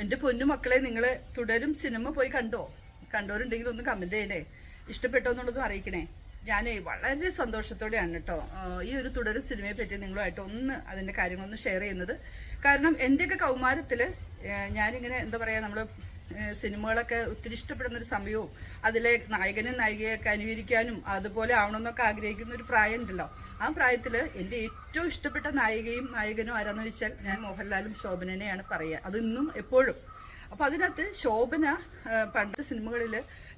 എന്റെ പൊന്നു മക്കളെ നിങ്ങൾ തുടരും സിനിമ പോയി കണ്ടോ? കണ്ടവരുണ്ടെങ്കിൽ ഒന്ന് കമന്റ് ചെയ്യണേ. ഇഷ്ടപ്പെട്ടോ എന്നുള്ളതും അറിയിക്കണേ. ഞാൻ വളരെ സന്തോഷത്തോടെയാണ് കേട്ടോ ഈ ഒരു തുടരും സിനിമയെ പറ്റി നിങ്ങളുമായിട്ട് ഒന്ന് അതിന്റെ കാര്യങ്ങളൊന്ന് ഷെയർ ചെയ്യുന്നത്. കാരണം എന്റെയൊക്കെ കൗമാരത്തിൽ ഞാനിങ്ങനെ എന്താ പറയുക നമ്മൾ സിനിമകളൊക്കെ ഒത്തിരി ഇഷ്ടപ്പെടുന്ന ഒരു സമയവും അതിലെ നായകനും നായികയൊക്കെ അനുകരിക്കാനും അതുപോലെ ആവണമെന്നൊക്കെ ആഗ്രഹിക്കുന്ന ഒരു പ്രായം ഉണ്ടല്ലോ ആ പ്രായത്തിൽ എന്റെ ഏറ്റവും ഇഷ്ടപ്പെട്ട നായികയും നായകനും ആരാന്ന് വെച്ചാൽ ഞാൻ മോഹൻലാലും ശോഭനനെയാണ് പറയുക അത് ഇന്നും എപ്പോഴും. അപ്പൊ അതിനകത്ത് ശോഭന പണ്ട് സിനിമകളിൽ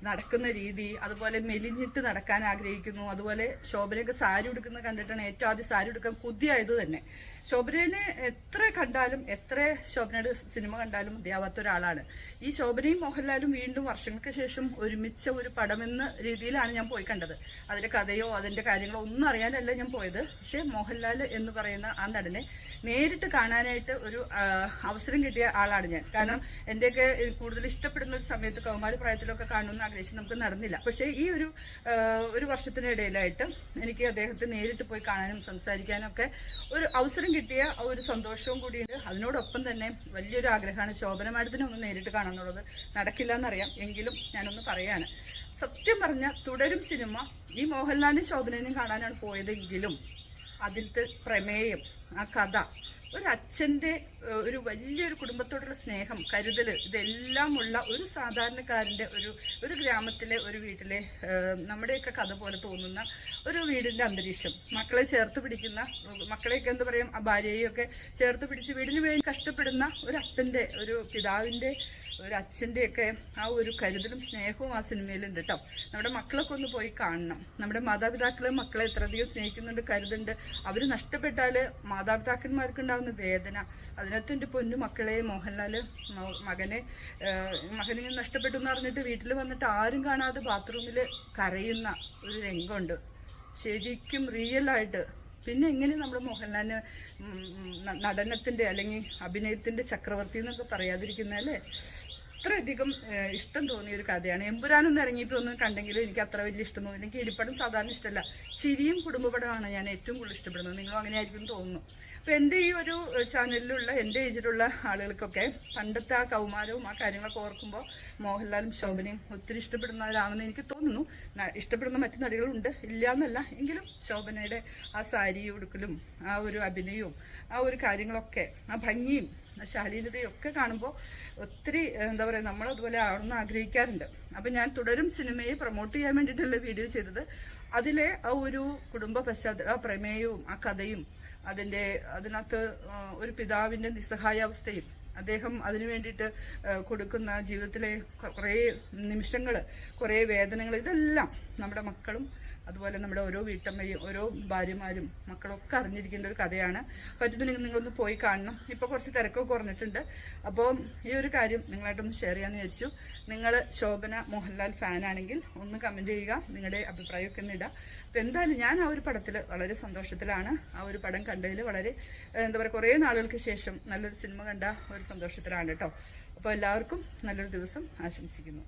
നടക്കുന്ന രീതി അതുപോലെ മെലിഞ്ഞിട്ട് നടക്കാൻ ആഗ്രഹിക്കുന്നു അതുപോലെ ശോഭനയൊക്കെ സാരി ഉടുക്കുന്നത് കണ്ടിട്ടാണ് ഏറ്റവും ആദ്യം സാരി ഉടുക്കാൻ കുതിയായത് തന്നെ. ശോഭനയെ എത്ര കണ്ടാലും എത്ര ശോഭനയുടെ സിനിമ കണ്ടാലും മതിയാവാത്ത ഒരാളാണ്. ഈ ശോഭനയും മോഹൻലാലും വീണ്ടും വർഷങ്ങൾക്ക് ശേഷം ഒരുമിച്ച ഒരു പടമെന്ന രീതിയിലാണ് ഞാൻ പോയി കണ്ടത്. അതിന്റെ കഥയോ അതിന്റെ കാര്യങ്ങളോ ഒന്നും അറിയാനല്ല ഞാൻ പോയത്. പക്ഷേ മോഹൻലാൽ എന്ന് പറയുന്ന ആ നടനെ നേരിട്ട് കാണാനായിട്ട് ഒരു അവസരം കിട്ടിയ ആളാണ് ഞാൻ. കാരണം എന്റെയൊക്കെ കൂടുതൽ ഇഷ്ടപ്പെടുന്ന ഒരു സമയത്ത് കൗമാര പ്രായത്തിലൊക്കെ കാണുമെന്ന് ആഗ്രഹിച്ച് നമുക്ക് നടന്നില്ല. പക്ഷേ ഈ ഒരു ഒരു വർഷത്തിനിടയിലായിട്ട് എനിക്ക് അദ്ദേഹത്തെ നേരിട്ട് പോയി കാണാനും സംസാരിക്കാനും ഒക്കെ ഒരു അവസരം കിട്ടിയ ഒരു സന്തോഷവും കൂടിയുണ്ട്. അതിനോടൊപ്പം തന്നെ വലിയൊരു ആഗ്രഹമാണ് ശോഭന മാഡത്തിനെ നേരിട്ട് കാണാമെന്നുള്ളത് നടക്കില്ല എന്നറിയാം എങ്കിലും ഞാനൊന്ന് പറയാണ്. സത്യം പറഞ്ഞ തുടരും സിനിമ. ഈ മോഹൻലാലിനും ശോഭനനും കാണാനാണ് പോയതെങ്കിലും അതിലത്തെ പ്രമേയം ആ കഥ ഒരു അച്ഛന്റെ ഒരു വലിയൊരു കുടുംബത്തോടുള്ള സ്നേഹം കരുതൽ ഇതെല്ലാം ഉള്ള ഒരു സാധാരണക്കാരന്റെ ഒരു ഒരു ഗ്രാമത്തിലെ ഒരു വീട്ടിലെ നമ്മുടെയൊക്കെ കഥ പോലെ തോന്നുന്ന ഒരു വീടിന്റെ അന്തരീക്ഷം. മക്കളെ ചേർത്ത് പിടിക്കുന്ന മക്കളെയൊക്കെ എന്താ പറയും? ആ ഭാര്യയെയൊക്കെ ചേർത്ത് പിടിച്ച് വീടിന് വേണ്ടി കഷ്ടപ്പെടുന്ന ഒരു അപ്പന്റെ ഒരു പിതാവിന്റെ ഒരു അച്ഛന്റെയൊക്കെ ആ ഒരു കരുതലും സ്നേഹവും ആ സിനിമയിലുണ്ട് കേട്ടോ നമ്മുടെ മക്കളൊക്കെ ഒന്ന് പോയി കാണണം. നമ്മുടെ മാതാപിതാക്കളെ മക്കളെ എത്രയധികം സ്നേഹിക്കുന്നുണ്ട് കരുതുന്നുണ്ട്. അവർ നഷ്ടപ്പെട്ടാൽ മാതാപിതാക്കന്മാർക്കുണ്ടാകുന്ന വേദന അതിനകത്ത് എന്റെ പൊന്നു മക്കളെ മോഹൻലാൽ മകനെ മകനെ നഷ്ടപ്പെട്ടു എന്ന് പറഞ്ഞിട്ട് വീട്ടിൽ വന്നിട്ട് ആരും കാണാതെ ബാത്റൂമിൽ കരയുന്ന ഒരു രംഗമുണ്ട്. ശരിക്കും റിയലായിട്ട് പിന്നെ എങ്ങനെ നമ്മൾ മോഹൻലാലിന് നടനത്തിന്റെ അല്ലെങ്കിൽ അഭിനയത്തിന്റെ ചക്രവർത്തി എന്നൊക്കെ പറയാതിരിക്കുന്നതല്ലേ അത്രയധികം ഇഷ്ടം തോന്നിയ ഒരു കഥയാണ്. എമ്പുരാനൊന്നും ഇറങ്ങിയിട്ടൊന്നും കണ്ടെങ്കിലും എനിക്ക് അത്ര വലിയ ഇഷ്ടം തോന്നി എനിക്ക് ഇടിപ്പടം സാധാരണ ഇഷ്ടമല്ല. ചിരിയും കുടുംബപടമാണ് ഞാൻ ഏറ്റവും കൂടുതൽ ഇഷ്ടപ്പെടുന്നത്. നിങ്ങളും അങ്ങനെ ആയിരിക്കും തോന്നുന്നു. അപ്പോൾ എന്റെ ഈ ഒരു ചാനലിലുള്ള എന്റെ ഏജിലുള്ള ആളുകൾക്കൊക്കെ പണ്ടത്തെ ആ കൗമാരവും ആ കാര്യങ്ങളൊക്കെ ഓർക്കുമ്പോൾ മോഹൻലാലും ശോഭനയും ഒത്തിരി ഇഷ്ടപ്പെടുന്നവരാണെന്ന് എനിക്ക് തോന്നുന്നു. ഇഷ്ടപ്പെടുന്ന മറ്റു നടികളുണ്ട് ഇല്ല എന്നല്ല എങ്കിലും ശോഭനയുടെ ആ സാരി ഉടുക്കലും ആ ഒരു അഭിനയവും ആ ഒരു കാര്യങ്ങളൊക്കെ ആ ഭംഗിയും ആ ശാലീനതയും ഒക്കെ കാണുമ്പോൾ ഒത്തിരി എന്താ പറയുക നമ്മൾ അതുപോലെ ആഗ്രഹിക്കാറുണ്ട്. അപ്പം ഞാൻ തുടരും സിനിമയെ പ്രൊമോട്ട് ചെയ്യാൻ വേണ്ടിയിട്ടുള്ള വീഡിയോ ചെയ്തത്. അതിലെ ആ ഒരു കുടുംബ പശ്ചാത്തല ആ പ്രമേയവും ആ കഥയും അതിന്റെ അതിനകത്ത് ഒരു പിതാവിന്റെ നിസ്സഹായാവസ്ഥയും അദ്ദേഹം അതിനു വേണ്ടിയിട്ട് കൊടുക്കുന്ന ജീവിതത്തിലെ കുറേ നിമിഷങ്ങൾ കുറേ വേദനകൾ ഇതെല്ലാം നമ്മുടെ മക്കളും അതുപോലെ നമ്മുടെ ഓരോ വീട്ടമ്മയും ഓരോ ഭാര്യമാരും മക്കളൊക്കെ അറിഞ്ഞിരിക്കേണ്ട ഒരു കഥയാണ്. പറ്റുന്നുണ്ടെങ്കിൽ നിങ്ങളൊന്ന് പോയി കാണണം. ഇപ്പോൾ കുറച്ച് തിരക്കൊക്കെ കുറഞ്ഞിട്ടുണ്ട്. അപ്പോൾ ഈ ഒരു കാര്യം നിങ്ങളായിട്ടൊന്ന് ഷെയർ ചെയ്യാമെന്ന് വിചാരിച്ചു. നിങ്ങൾ ശോഭന മോഹൻലാൽ ഫാനാണെങ്കിൽ ഒന്ന് കമന്റ് ചെയ്യുക. നിങ്ങളുടെ അഭിപ്രായമൊക്കെ ഒന്ന് ഇടുക. അപ്പോൾ എന്തായാലും ഞാൻ ആ ഒരു പടത്തിൽ വളരെ സന്തോഷത്തിലാണ്. ആ ഒരു പടം കണ്ടതിൽ വളരെ എന്താ പറയുക കുറേ നാളുകൾക്ക് ശേഷം നല്ലൊരു സിനിമ കണ്ട ഒരു സന്തോഷത്തിലാണ് കേട്ടോ. അപ്പോൾ എല്ലാവർക്കും നല്ലൊരു ദിവസം ആശംസിക്കുന്നു.